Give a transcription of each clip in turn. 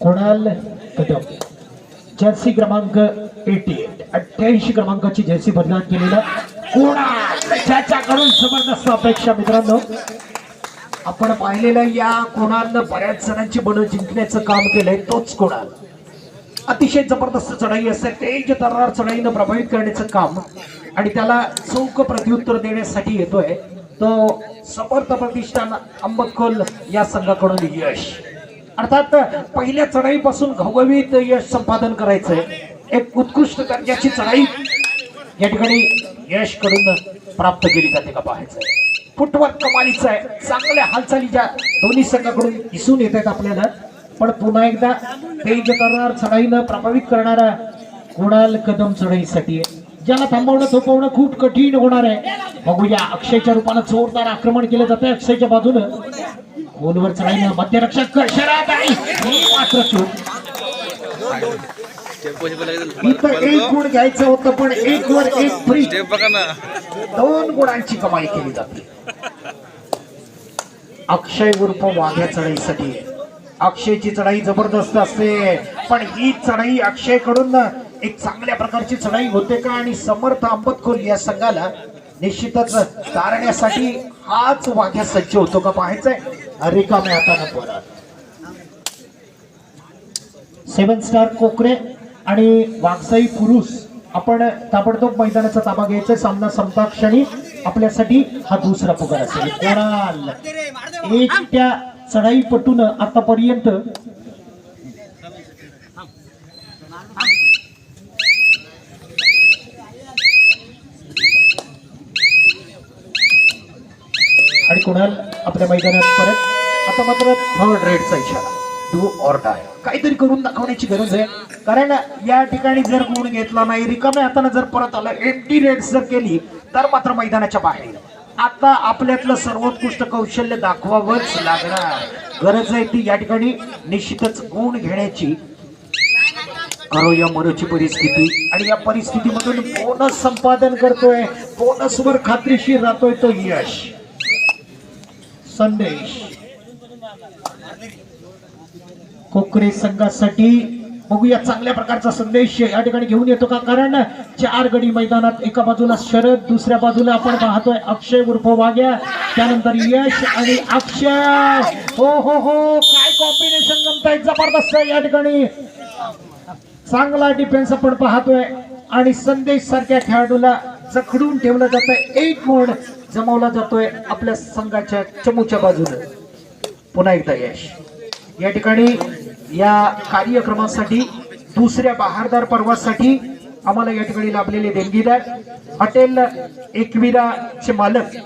Kunal Kadam? Jersey क्रमांक eighty eight अठ्ठ्याऐंशी क्रमांकाची जर्सी बदलान केलेला कुणाल? त्याच्याकडून जबरदस्त अपेक्षा मित्रांनो. आपण पाहिलेलं या कुणालनं बऱ्याच जणांची बळ जिंकण्याचं काम केलंय तोच कुणाल. अतिशय जबरदस्त चढाई असते. तेज तर्रार चढाईनं प्रभावित करण्याचं काम आणि त्याला चौक प्रत्युत्तर देण्यासाठी येतोय. तो समर्थ प्रतिष्ठान अंबकोल या संघाकडून यश. अर्थात पहिल्या चढाईपासून घवघवीत यश संपादन करायचंय. एक उत्कृष्ट दर्जाची चढाई या ठिकाणी यशकडून प्राप्त केली जाते का पाहायचंय. फुटवर्क कमालीचं आहे. चांगल्या हालचाली ज्या दोन्ही संघाकडून दिसून येत आहेत आपल्याला. पण पुन्हा एकदा तेज करणार चढाईनं प्रभावित करणारा कुणाल कदम चढाईसाठी आहे. ज्याला थांबवणं थोपवणं खूप कठीण होणार आहे. बघूया अक्षयच्या रूपानं जोरदार आक्रमण केलं जातं अक्षयच्या बाजूनं. खोलवर चढाईनं मध्यरक्षक शराब ही मात्र चूक इथं एक गुण घ्यायचं होतं पण एक वर एक फ्री दोन गुणांची कमाई केली जाते. अक्षय उर्फ वाघ्या चढाईसाठी. अक्षयची चढाई जबरदस्त असते पण ही चढाई अक्षयकडून एक चांगल्या प्रकारची चढाई होते का? आणि समर्थ आंबतखोल या संघाला निश्चितच तारण्यासाठी हाच वाघ्या सज्ज होतो का पाहायचंय. रिकाम्या हातानं परत सेवन स्टार कोकरे आणि वाघसाई पुरुष आपण ताबडतोब मैदानाचा ताबा घ्यायचा सामना संपता क्षणी आपल्यासाठी हा दुसरा पुकार असेल. कोणाल? एकट्या चढाई पटून आतापर्यंत आणि कुणाल? आपल्या मैदानात परत आता मात्र थर्ड रेडचा इशारा. डू ऑर डाय काहीतरी करून दाखवण्याची गरज आहे. कारण या ठिकाणी जर गुण घेतला नाही रिकाम्या हाताने जर परत आलं एम्प्टी रेड जर केली तर मात्र मैदानाच्या बाहेर. आता आपल्यातलं सर्वोत्कृष्ट कौशल्य दाखवावंच लागणार. गरज आहे ती या ठिकाणी निश्चितच गुण घेण्याची. करो या मरोची परिस्थिती. आणि या परिस्थितीमधून बोनस संपादन करतोय. बोनसवर खात्रीशीर राहतोय तो यश. संदेश. कोकरे संघासाठी बघूया चांगल्या प्रकारचा संदेश या ठिकाणी घेऊन येतो का? कारण चार गडी मैदानात एका बाजूला शरद दुसऱ्या बाजूला आपण पाहतोय अक्षय उर्फ वाग्या त्यानंतर यश आणि अक्षय. हो हो हो. काय कॉम्बिनेशन जमताय जबरदस्त या ठिकाणी. चांगला डिफेन्स आपण पाहतोय. आणि संदेश सारख्या खेळाडूला जखडून ठेवलं जातंय. एक गुण जमवला जातोय आपल्या संघाच्या चमूच्या बाजूने. पुन्हा एकदा यश. या ठिकाणी या कार्यक्रमासाठी दुसऱ्या बहारदार पर्वासाठी आम्हाला या ठिकाणी लाभलेले देणगीदार हॉटेल एकविराचे मालक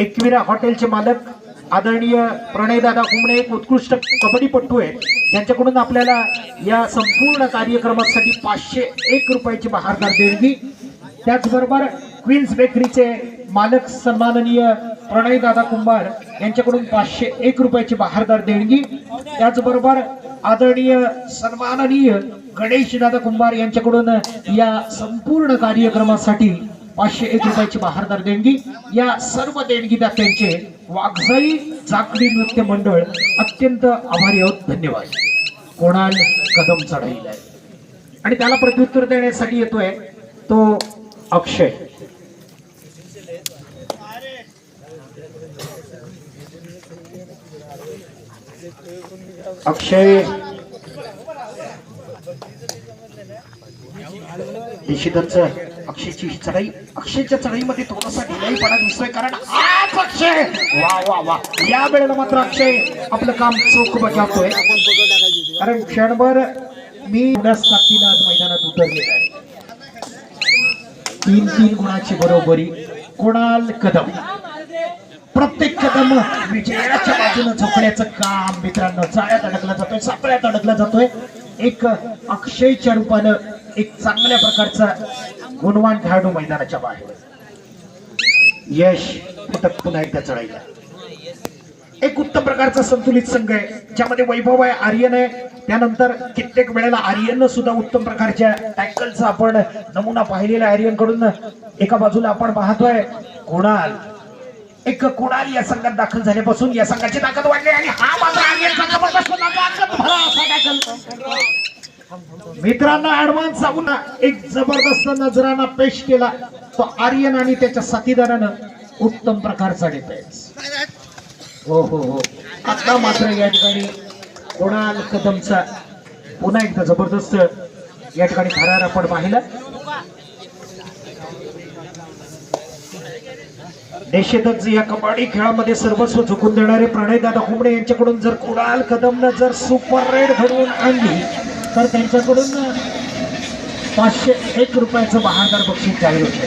एकविरा हॉटेलचे मालक आदरणीय प्रणयदादा कुंबणे एक उत्कृष्ट कबड्डीपटू आहेत. ज्यांच्याकडून आपल्याला या संपूर्ण कार्यक्रमासाठी पाचशे एक रुपयाची बहारदार देणगी त्याचबरोबर क्वीन्स बेकरीचे मालक सन्माननीय प्रणयदादा कुंभार यांच्याकडून पाचशे एक रुपयाची बहारदार देणगी. त्याचबरोबर आदरणीय सन्माननीय गणेश दादा कुंभार यांच्याकडून या संपूर्ण कार्यक्रमासाठी पाचशे एक रुपयाची बहारदार देणगी. या सर्व देणगीदात्यांचे वाघजाई चाकडी नृत्य मंडळ अत्यंत आभारी आहोत. धन्यवाद. कोणाल कदम चढाईला आणि त्याला प्रत्युत्तर देण्यासाठी येतोय तो अक्षय. अक्षय. निश्चितच अक्षयची चढाई अक्षयच्या चढाईमध्ये थोडासा ढिलाईपणा दिसतोय कारण आज अक्षय. वा वा वा. या वेळेला मात्र अक्षय आपलं काम चोख बजावतोय. कारण क्षणभर मी उद्याच ताकदीनं आज मैदानात उतरलेला आहे. तीन तीन गुणाची बरोबरी. कुणाल कदम. प्रत्येक कदम विजयाच्या बाजूने झोपण्याचं काम मित्रांनो चाळ्यात अडकला जातोय सापळ्यात अडकला जातोय. एक अक्षयच्या रूपानं एक चांगल्या प्रकारचा गुणवान खेळाडू मैदानाच्या बाहेर. यश फुटक पुन्हा एकदा चढायला. एक उत्तम प्रकारचा संतुलित संघ आहे ज्यामध्ये वैभव आहे आर्यन आहे. त्यानंतर कित्येक वेळेला आर्यन सुद्धा उत्तम प्रकारच्या टॅकलचा आपण नमुना पाहिलेला आर्यनकडून एका बाजूला आपण पाहतोय कुणाल? एक कुणाल या संघात दाखल झाल्यापासून या संघाची ताकद वाढली आणि हा माझा आर्यन जबरदस्त ताकद ताकद भरा असा टॅकल मित्रांनो ऍडव्हान्स एक जबरदस्त नजराना पेश केला. तो आर्यन आणि त्याच्या साथीदारानं उत्तम प्रकारचा डिफेन्स हो हो हो. आता मात्र या ठिकाणी कुणाल कदमचा पुन्हा एकदा जबरदस्त या ठिकाणी थरार आपण पाहिला. निश्चितच या कबड्डी खेळामध्ये सर्वस्व झुकून देणारे प्रणयदादा कुंबडे यांच्याकडून जर कुणाल कदमनं जर सुपर रेड घडवून आणली तर त्यांच्याकडून पाचशे एक रुपयाचं बहादार बक्षीस जाहीर होते.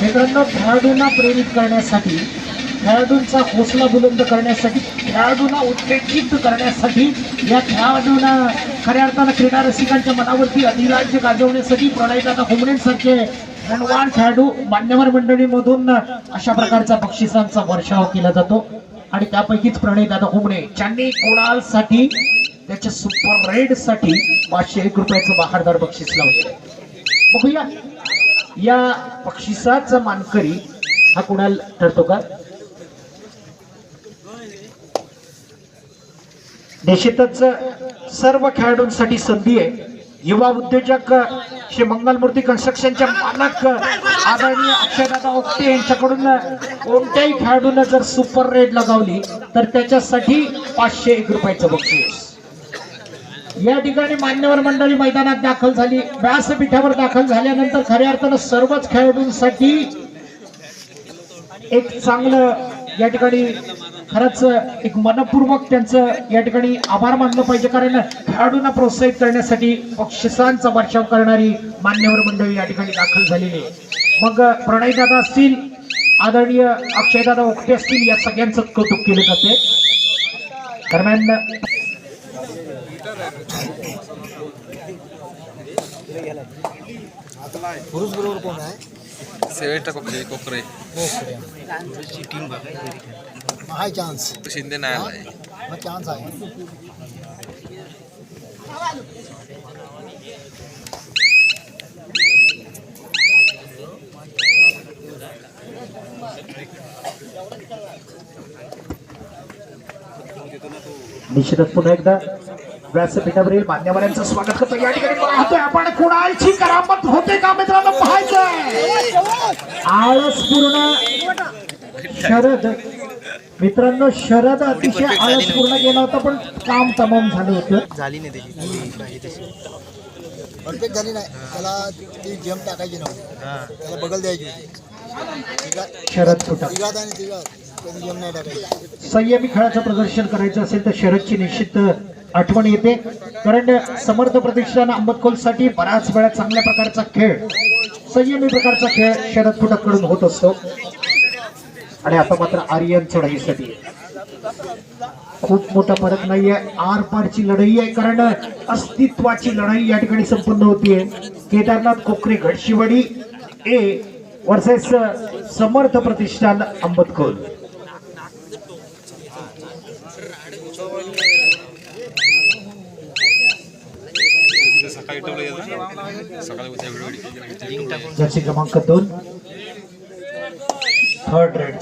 मित्रांनो खेळाडूंना प्रेरित करण्यासाठी खेळाडूंचा हौसला बुलंद करण्यासाठी खेळाडूंना उत्तेजित करण्यासाठी या खेळाडूंना खऱ्या अर्थानं क्रीडा रसिकांच्या मनावरती अधिराज्य गाजवण्यासाठी प्रणयदादा कुंबडेंसारखे गुणवान खेळाडू मान्यवर मंडळीमधून अशा प्रकारचा बक्षिसांचा वर्षाव केला जातो. आणि त्यापैकीच प्रणयदादा हुमणे ज्यांनी कोणालसाठी त्याच्या सुपर रेडसाठी पाचशे एक रुपयाचं बहारदार बक्षीस लावलेलं बघूया. या बक्षिसाचा मानकरी हा कुणाल ठरतो का देशातच सर्व खेळाडूंसाठी संधी आहे. युवा उद्योजक श्री मंगलमूर्ती कन्स्ट्रक्शनच्या मालक आदरणीय अक्षयदादा ओक्टे यांच्याकडून कोणत्याही खेळाडूनं जर सुपर रेड लगावली तर त्याच्यासाठी पाचशे एक रुपयाचं बक्षीस. या ठिकाणी मान्यवर मंडळी मैदानात दाखल झाली. व्यासपीठावर दाखल झाल्यानंतर खऱ्या अर्थानं सर्वच खेळाडूंसाठी एक चांगलं या ठिकाणी खरंच एक मनपूर्वक त्यांचं या ठिकाणी आभार मानलं पाहिजे कारण खेळाडूंना प्रोत्साहित करण्यासाठी बक्षिसांचा वर्षाव करणारी मान्यवर मंडळी या ठिकाणी दाखल झालेली आहे. मग प्रणयदादा असतील आदरणीय अक्षयदादा ओक्ते असतील या सगळ्यांचं कौतुक केले जाते. दरम्यान पुरुष बरोबर कोण आहे? सेवेटा कोकरे कोकरे हाय चान्स शिंदे नाही आलाय मग चान्स आहे. निश्चितच पुन्हा एकदा व्यासपीठावरील मान्यवरांचं स्वागत करतो. या ठिकाणी पाहतोय आपण कुणालची करामत होते का मित्रांनो पाहायचंय? आळस पूर्ण शरद. मित्रांनो शरद अतिशय आळस पूर्ण गेला होता पण काम तमाम झालं होतं. झाली नाही परफेक्ट झाली नाही. त्याला ती गेम टाकायची नव्हती. हां. त्याला बगल द्यायची होती. शरद तिघात आणि तिघात. नाही टाकायची. संयमी खेळाचं प्रदर्शन करायचं असेल तर शरदची निश्चित आठवण येते. कारण समर्थ प्रतिष्ठान आंबतकोलसाठी बऱ्याच वेळा चांगल्या प्रकारचा खेळ संयमी प्रकारचा खेळ शरद फुटाकडून होत असतो. आणि आता मात्र आर्यन चढाईसाठी. खूप मोठा फरक नाहीये. आर पारची लढाई आहे कारण अस्तित्वाची लढाई या ठिकाणी संपन्न होतीये. केदारनाथ कोकरे घडशिवाडी A versus Samarth Pratishthan आंबतकोल Jersey क्रमांक दोन. थर्ड रेड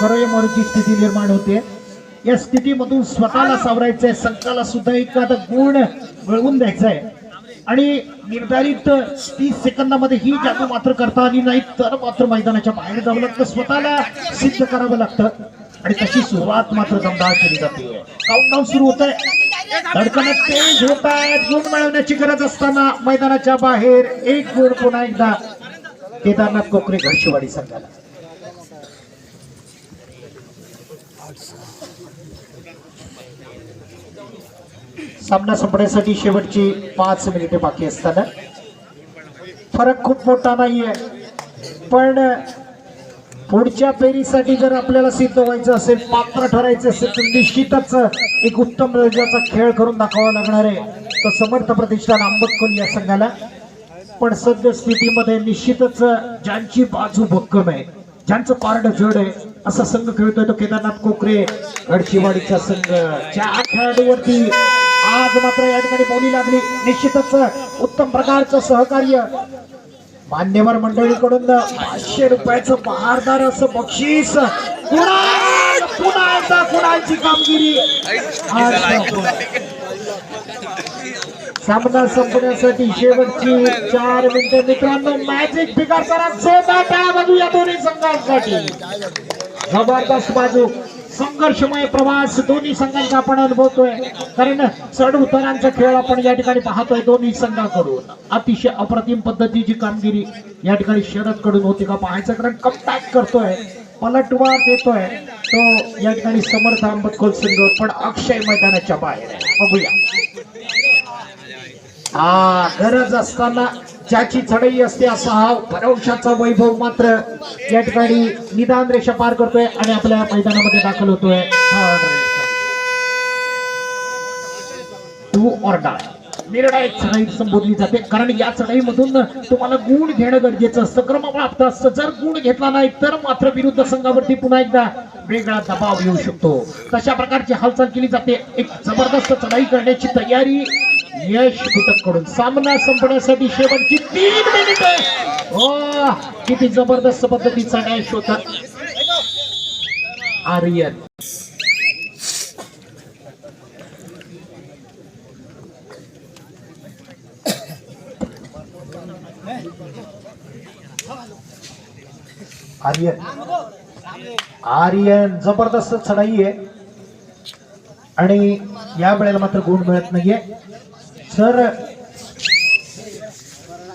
करोय मोरूची स्थिती निर्माण होते. या स्थितीमधून स्वतःला सावरायचंय संघाला सुद्धा एखादा गुण मिळवून द्यायचंय. आणि निर्धारित तीस सेकंदामध्ये ही जादू मात्र करता आली नाही तर मात्र मैदानाच्या बाहेर जावं लागतं. स्वतःला सिद्ध करावं लागतं. आणि तशी सुरुवात मात्र दमदार केली जाते. काउंटडाऊन सुरू होत आहे धडकन तेज होत आहेत गुण मिळवण्याची गरज असताना मैदानाच्या बाहेर एक गुण पुन्हा एकदा केदारनाथ कोकरे घरशिवाडी संघाला. सामना संपण्यासाठी शेवटची पाच मिनिटे बाकी असताना. फरक खूप मोठा नाहीये. पण पुढच्या फेरीसाठी जर आपल्याला सिद्ध व्हायचं असेल पात्र ठरायचं असेल तर निश्चितच एक उत्तम दर्जाचा खेळ करून दाखवावा लागणार आहे. तो समर्थ प्रतिष्ठान आंबटकोल या संघाला. पण सद्यस्थितीमध्ये निश्चितच ज्यांची बाजू भक्कम आहे ज्यांचं पारड जड आहे असा संघ खेळतोय तो केदारनाथ कोकरे गडचिवाडीचा संघ. ज्या खेळाडूवरती आज मात्र या ठिकाणी बोली लागली. निश्चितच उत्तम प्रकारचं सहकार्य मान्यवर मंडळीकडून पाचशे रुपयाचं बहारदार असं बक्षीस. पुन्हा एकदा कुणाल कामगिरी. सामना संपण्यासाठी शेवटची चार मिनिटं. मित्रांनो मॅजिक फिगर करा जोरदार बाजू या दोन्ही संघांसाठी. जबरदस्त बाजू. संघर्षमय प्रवास दोन्ही संघांचा आपण अनुभवतोय. कारण चढ उतारांचा खेळ आपण या ठिकाणी पाहतोय दोन्ही संघाकडून. अतिशय अप्रतिम पद्धतीची कामगिरी या ठिकाणी शरदकडून होती का पाहायचं? कारण कमबॅक करतोय पलटवार देतोय. तो या ठिकाणी समर्थ आंबतखोल संघ पण अक्षय मैदानाच्या बाहेर बघूया. हा गरज असताना ज्याची चढई असते असा हा भरवशाचा वैभव मात्र या ठिकाणी निदान रेषा पार करतोय आणि आपल्या मैदानामध्ये दाखल होतोय. टू ऑर डाय निर्णायक चढाई संबोधली जाते. कारण या चढाईमधून तुम्हाला गुण घेणं गरजेचं असतं. क्रमप्राप्त असतं. जर गुण घेतला नाही तर मात्र विरुद्ध संघावरती पुन्हा एकदा वेगळा दबाव येऊ शकतो. तशा प्रकारची हालचाल केली जाते. एक जबरदस्त चढाई करण्याची तयारी यश बुटककडून. सामना संपण्यासाठी शेवटची तीन मिनिट हो किती जबरदस्त पद्धतीचा डॅश होता. आर्यन. आर्यन. आर्यन जबरदस्त चढाई आहे. आणि या वेळेला मात्र गुण मिळत नाहीये. सर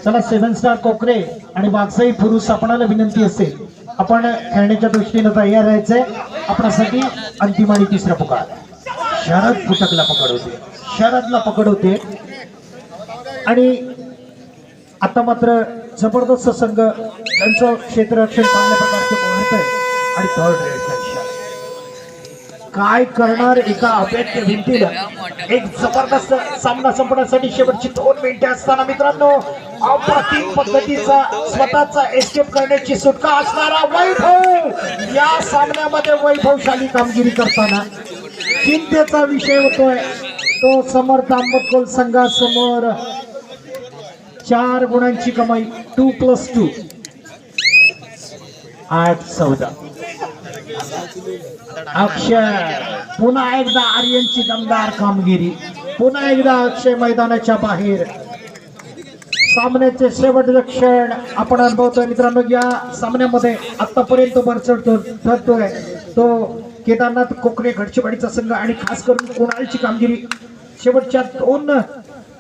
चला सेव्हन स्टार कोकरे आणि बागसाई पुरुष आपणाला विनंती असेल आपण खेळण्याच्या दृष्टीनं तयार राहायचंय. आपणासाठी अंतिम आणि तिसरा पुकार. शरद फुटकला पकड होते शरदला पकड होते आणि आता मात्र जबरदस्त संघ त्यांचं क्षेत्ररक्षण चांगल्या प्रकारचे आहे आणि थर्ड रेड काय करणार एका अभेद्य भिंतीला एक जबरदस्त सामना संपण्यासाठी शेवटची दोन मिनिटे असताना मित्रांनो अप्रतिम पद्धतीचा स्वतःचा एस्केप करण्याची सुटका असणारा वैभव! या सामन्यामध्ये वैभवशाली कामगिरी करताना चिंतेचा विषय होतोय. तो समर्थ आंबटकोल संघासमोर चार गुणांची कमाई टू प्लस टू आठ चौदा. अक्षय पुन्हा एकदा आर्यनची दमदार कामगिरी. पुन्हा एकदा अक्षय मैदानाच्या बाहेर. सामन्याचे शेवटचे क्षण आपण अनुभवतोय मित्रांनो. या सामन्यामध्ये आतापर्यंत बरचड ठरतोय तो केदारनाथ कोकणे घडचीवाडीचा संघ आणि खास करून कुणालची कामगिरी. शेवटच्या दोन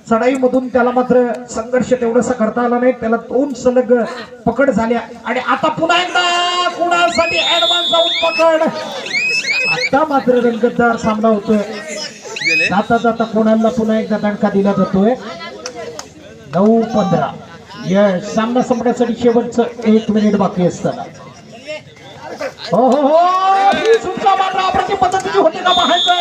चढाईमधून त्याला मात्र संघर्ष तेवढासा करता आला नाही. त्याला दोन सलग पकड झाल्या आणि आता पुन्हा एकदा कुणासाठी ऍडव्हान्स जाऊन पकड. आता मात्र रंगतदार सामना होतोय. जाता जाता कोणाला पुन्हा एकदा दणका दिला जातोय. नऊ पंधरा. यश सामना संपण्यासाठी शेवटचं एक मिनिट बाकी असताना. हो हो हो. सुटका मात्र पद्धतीची होती का पाहायचं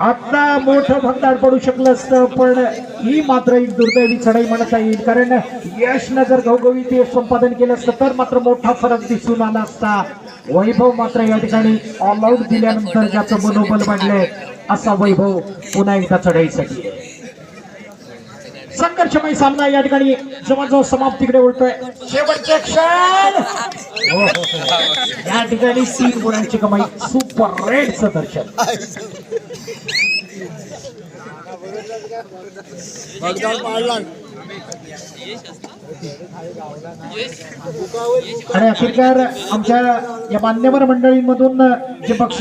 आता मोठं भगदाड पडू शकलं असतं पण ही मात्र एक दुर्दैवी चढाई म्हणता येईल कारण यशनं जर घवघवीत यश संपादन केलं असतं तर मात्र मोठा फरक दिसून आला असता वैभव मात्र या ठिकाणी ऑल आउट दिल्यानंतर ज्याचं मनोबल वाढलंय असा वैभव पुन्हा एकदा चढाईसाठी आहे. संघर्षमय सामना या ठिकाणी जवळजवळ समाप्तीकडे वळतोय शेवटचे क्षण. या ठिकाणी तीन गुणांची कमाई सुपर रेडचं दर्शन. आणि अखेरकार आमच्या या मान्यवर मंडळींमधून जे बक्षीस